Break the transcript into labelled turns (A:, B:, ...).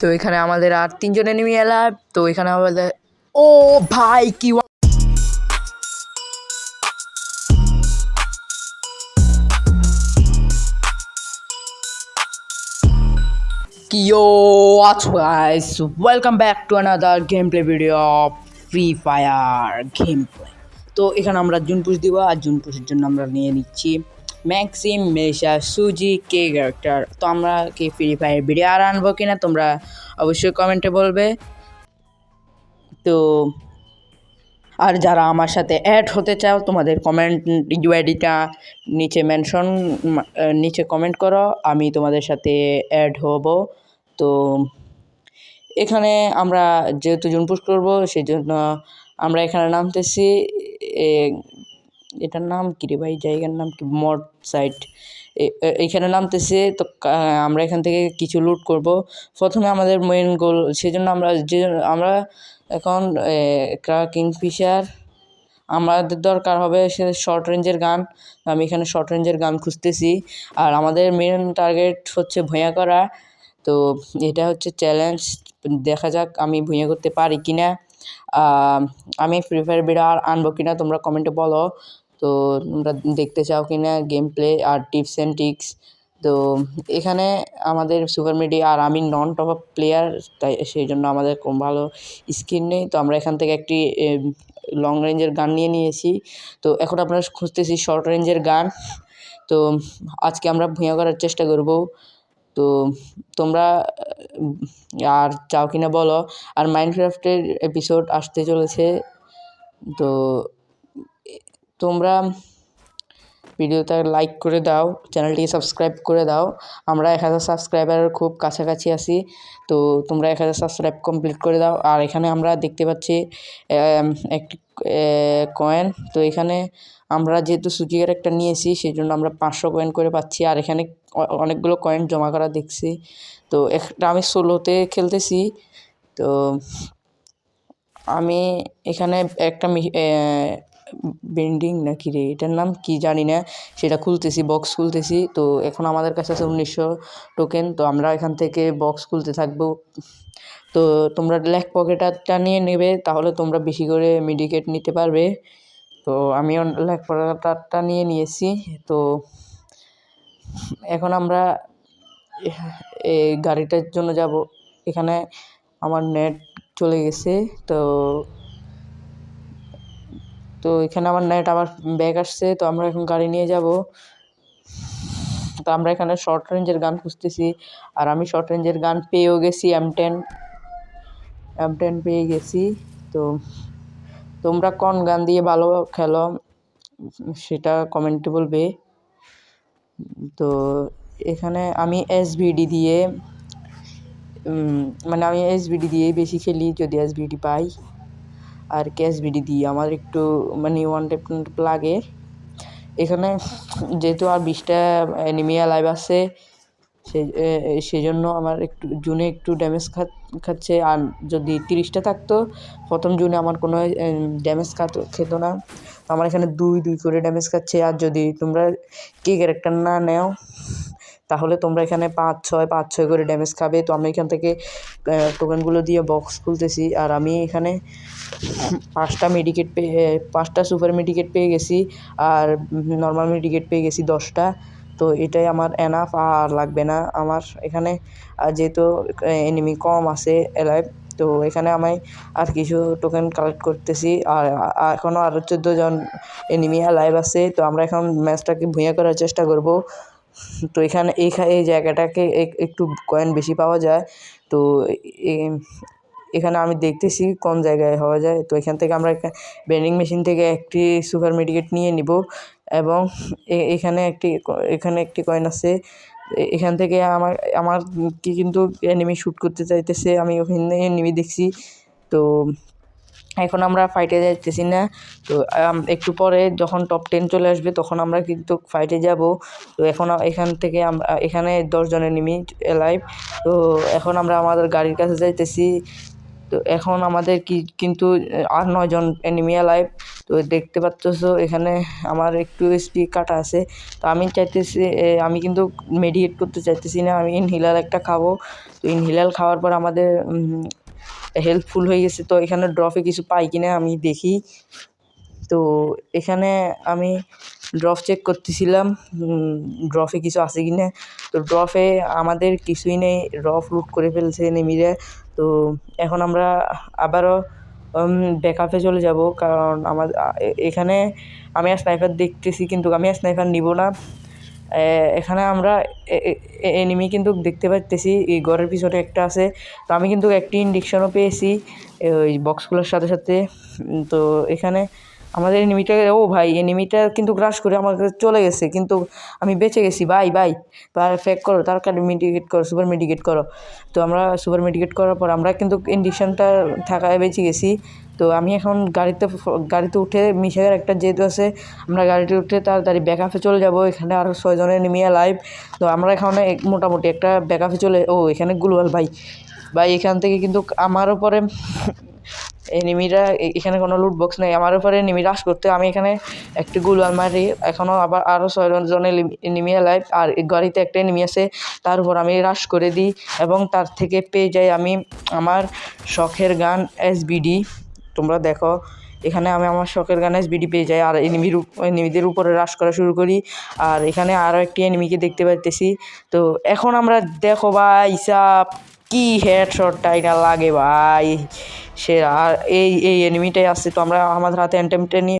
A: তো এখানে আমাদের আর তিনজন এনিমি এলাম তো এখানে আমাদের ও ভাই কি ওয়া- Yo, what's up, guys? Welcome back to another gameplay video of Free Fire gameplay. তো এখানে আমরা জুন পুশ দিব আর জুন পুশের জন্য আমরা নিয়ে নিচ্ছি ম্যাক্সিম মেশা সুজি কে ক্যারেক্টার তো আমরা কি ফ্রি ফায়ার ভিডিও আর আনব কিনা তোমরা অবশ্যই কমেন্টে বলবে। তো আর যারা আমার সাথে অ্যাড হতে চাও, তোমাদের কমেন্ট ইউআইডিটা নিচে মেনশন নিচে কমেন্ট করো, আমি তোমাদের সাথে অ্যাড হব। তো এখানে আমরা যেহেতু জুনপুশ করব সেই জন্য আমরা এখানে নামতেছি। এটার নাম কি রে ভাই? জায়গার নাম কি? মড সাইট। এইখানে নামতেছে, তো আমরা এখান থেকে কিছু লুট করব। প্রথমে আমাদের মেন গোল সেজন্য আমরা যে, আমরা এখন কিংফিশার আমাদের দরকার হবে সে শর্ট রেঞ্জের গান আমি এখানে শর্ট রেঞ্জের গান খুঁজতেছি। আর আমাদের মেন টার্গেট হচ্ছে ভুঁইয়া করা। তো এটা হচ্ছে চ্যালেঞ্জ দেখা যাক আমি ভুঁইয়া করতে পারি কি না আমি ফ্রি ফায়ার ভিডিও আর আনব কিনা তোমরা কমেন্টে বলো। তো তোমরা দেখতে চাও কি না গেম প্লে আর টিপস অ্যান্ড টিক্স তো এখানে আমাদের সুপার মিডিয়া আর আমি নন টপ আপ প্লেয়ার তাই সেই জন্য আমাদের খুব ভালো স্কিন নেই। তো আমরা এখান থেকে একটি লং রেঞ্জের গান নিয়ে নিয়েছি। তো এখন আমরা খুঁজতেছি শর্ট রেঞ্জের গান। তো আজকে আমরা ভুঁইয়া করার চেষ্টা করব। তো তোমরা আর চাও কিনা বলো। আর মাইনক্রাফটের এপিসোড আসতে চলেছে। তো তোমরা ভিডিওটা লাইক করে দাও চ্যানেলটিকে সাবস্ক্রাইব করে দাও। আমরা এক হাজার সাবস্ক্রাইবারের খুব কাছাকাছি আছি, তো তোমরা এক হাজার সাবস্ক্রাইব কমপ্লিট করে দাও। আর এখানে আমরা দেখতে পাচ্ছি একটি কয়েন তো এখানে আমরা যেহেতু সুজিকের একটা নিয়েছি সেই জন্য আমরা পাঁচশো কয়েন করে পাচ্ছি। আর এখানে অনেকগুলো কয়েন জমা করা দেখছি। তো একটা আমি সোলোতে খেলতেছি। তো আমি এখানে একটা বেন্ডিং নাকি রে? এটার নাম কি জানি না। সেটা খুলতেছি বক্স খুলতেছি। তো এখন আমাদের কাছে আছে উনিশশো টোকেন তো আমরা এখান থেকে বক্স খুলতে থাকব। তো তোমরা ল্যাক পকেটারটা নিয়ে নেবে, তাহলে তোমরা বেশি করে মেডিকেট নিতে পারবে। তো আমিও ল্যাক পকেটারটা নিয়ে নিয়েছি। তো এখন আমরা এই গাড়িটার জন্য যাব। এখানে আমার নেট চলে গেছে। তো তো এখানে আমার নাইট আবার ব্যাগ আসছে, তো আমরা এখন গাড়ি নিয়ে যাব। তো আমরা এখানে শর্ট রেঞ্জের গান খুঁজতেছি, আর আমি শর্ট রেঞ্জের গান পেয়েও গেছি এম টেন এম টেন পেয়ে গেছি, তো তোমরা কোন গান দিয়ে ভালো খেলো সেটা কমেন্টে বলবে। তো এখানে আমি এসভিডি দিয়ে মানে আমি এসভিডি দিয়ে বেশি খেলি যদি এসভিডি পাই। আর ক্যাশ বিডি দিই আমার একটু মানে ওয়ান টেপ লাগে। এখানে যেহেতু আর বিশটা অ্যানিমিয়া লাইভ আছে সেই সেই জন্য আমার একটু জুনে একটু ড্যামেজ খাচ্ছে। আর যদি তিরিশটা থাকতো, প্রথম জুনে আমার কোনো ড্যামেজ খাত, খেতো না। আমার এখানে দুই দুই করে ড্যামেজ খাচ্ছে। আর যদি তোমরা কে ক্যারেক্টার না নেও তাহলে তোমরা এখানে পাঁচ ছয় পাঁচ ছয় করে ড্যামেজ খাবে। তো আমি এখান থেকে টোকেনগুলো দিয়ে বক্স খুলতেছি। আর আমি এখানে পাঁচটা মেডিকেট পেয়ে পাঁচটা সুপার মেডিকেট পেয়ে গেছি। আর নর্মাল মেডিকেট পেয়ে গেছি দশটা। তো এটাই আমার এনাফ আর লাগবে না। আমার এখানে যেহেতু এনিমি কম আছে এলাইভ তো এখানে আমি আর কিছু টোকেন কালেক্ট করতেছি। আর এখনও আরও চোদ্দ জন এনিমি লাইভ আছে। তো আমরা এখন ম্যাচটাকে ভুঁইয়া করার চেষ্টা করব। তো এখানে, এই জায়গাটাকে এক- একটু কয়েন বেশি পাওয়া যায়। তো এখানে আমি দেখতেছি কোন জায়গায় হওয়া যায়। তো এখান থেকে আমরা বেন্ডিং মেশিন থেকে একটি সুপার মেডিকেট নিয়ে নিব এবং এখানে একটি এখানে একটি কয়েন আছে। এখান থেকে আমার আমার কি কিন্তু এনিমি শ্যুট করতে চাইতেছে, আমি ওখানে এনিমি দেখছি। তো এখন আমরা ফাইটে যাইতেছি না। তো একটু পরে যখন টপ টেন চলে আসবে, তখন আমরা কিন্তু ফাইটে যাব। তো এখন, এখান থেকে আমরা এখানে দশজন এনিমি লাইভ তো এখন আমরা আমাদের গাড়ির কাছে যাইতেছি। তো এখন আমাদের কি, কিন্তু আর নয়জন এনিমিয়া লাইভ তো দেখতে পাচ্ছ এখানে আমার একটু এসপি কাটা আছে। তো আমি চাইতেছি আমি কিন্তু মেডিকেট করতে চাইতেছি না। আমি ইনহিলার একটা খাব। তো ইনহিলার খাওয়ার পর আমাদের হেল্পফুল হয়ে গেছে। তো এখানে ড্রপে কিছু পাই কিনা আমি দেখি। তো এখানে আমি ড্রপ চেক করতেছিলাম ড্রপে কিছু আছে কি না তো ড্রপে আমাদের কিছুই নেই ড্রপ লুট করে ফেলছে নেমিরে। তো এখন আমরা আবারও ব্যাকআপে চলে যাব। কারণ আমাদের এখানে আমি আর স্নাইপার দেখতেছি, কিন্তু আমি আর স্নাইপার নিব না। এখানে আমরা এনিমি কিন্তু দেখতে পাচ্তেছি এই ঘরের পিছনে একটা আছে। তো আমি কিন্তু একটি ইন্ডিকশনও পেয়েছি ওই বক্সগুলোর সাথে সাথে। তো এখানে আমাদের এনিমিটা ও ভাই এনিমিটা কিন্তু গ্রাস করে আমার চলে গেছে, কিন্তু আমি বেঁচে গেছি ভাই ভাই তার ফেক করো তাড়াতাড়ি মেডিকেট করো সুপার মেডিকেট করো। তো আমরা সুপার মেডিকেট করার পর আমরা কিন্তু ইন্ডেকশনটা থাকায় বেঁচে গেছি। তো আমি এখন গাড়িতে গাড়িতে উঠে মিশাইয়ের একটা যেহেতু আছে, আমরা গাড়িতে উঠে তার তাড়াতাড়ি ব্যাকআপে চলে যাব, এখানে আরও ছয়জনের নেমিয়ে লাইভ তো আমরা এখানে মোটামুটি একটা ব্যাকআপে চলে, ও এখানে গুলওয়াল ভাই। ভাই এখান থেকে কিন্তু আমার উপরে এনিমিরা এখানে কোনো লুট বক্স নেই। আমার উপরে এনিমি রাশ করতে, আমি এখানে একটি গুলওয়াল মারি। এখনও আবার আরও ছয় জনের এনিমি লাইভ আর গাড়িতে একটা এনিমি আছে, তার উপর আমি রাশ করে দিই এবং তার থেকে পেয়ে যাই আমি আমার শখের গান এসবিডি তোমরা দেখো, এখানে আমি আমার শখের গান এসবিডি পেয়ে যাই, আর এনিমির এনিমিদের উপরে রাশ করা শুরু করি। আর এখানে আরও একটি এনিমিকে দেখতে পাইতেছি। তো এখন আমরা দেখো বা সাপ কি হেডশটটা এটা লাগে ভাই? সে আর এই এই এনিমিটাই আসছে তো আমরা আমাদের হাতে অ্যান্টেমটা নিয়ে